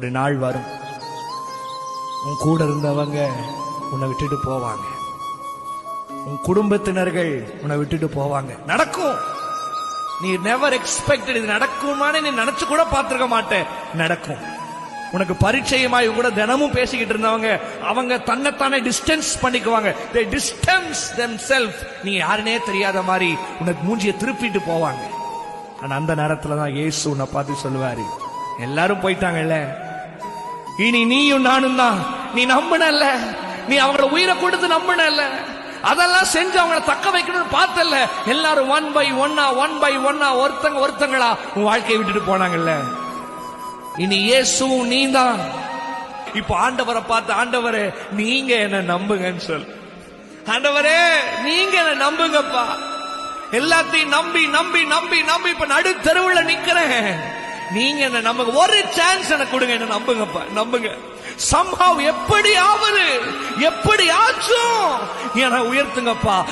ஒரு நாள் வரும். உன் கூட இருந்தவங்க உன்னை விட்டுட்டு போவாங்க. உன் குடும்பத்தினர்கள் உன்னை விட்டுட்டு போவாங்க. நடக்கும். நீ நெவர் எக்ஸ்பெக்டட் இது நடக்குமான்னு நீ நினைச்சு கூட பார்த்துருக்க மாட்டேன். நடக்கும். உனக்கு பரிச்சயமாய் கூட தினமும் பேசிக்கிட்டு இருந்தவங்க அவங்க தன்னைத்தானே டிஸ்டன்ஸ் பண்ணிக்குவாங்க. டிஸ்டன்ஸ் தெம் செல்ஃப் நீ யாருனே தெரியாத மாதிரி உனக்கு மூஞ்சியை திருப்பிட்டு போவாங்க. ஆனா அந்த நேரத்துல தான் இயேசு உன்னை பார்த்து சொல்லுவாரு. எல்லாரும் போயிட்டாங்கல்ல? இனி நீயும் நானும் தான். நீ நம்பினல்ல. நீ அவங்கள உயிரை கொடுத்து நம்பினல்ல. அதெல்லாம் செஞ்சு அவங்கள தக்க வைக்கணும்னு பார்த்தல எல்லாரும் ஒன் பை ஒன்னா ஒன் பை ஒன்னா ஒருத்தங்க ஒருத்தங்களா உன் வாழ்க்கையை விட்டுட்டு போனாங்கல்ல. இனி இயேசுவும் நீ தான். இப்ப ஆண்டவரை பார்த்து ஆண்டவரே நீங்க என்ன நம்புங்கன்னு சொல். ஆண்டவரே நீங்க என்ன நம்புங்கப்பா. எல்லாத்தையும் நம்பி நம்பி நம்பி நம்பி இப்ப நடு தெருவுல நிக்கிறேன். நீங்க என்ன நமக்கு ஒரு சான்ஸ் எனக்கு கொடுங்க என்ன நம்புங்கப்பா. நம்புங்க. சம்பவம் எப்படி ஆவது எப்படி ஆச்சும் என உயர்த்துங்கப்பா.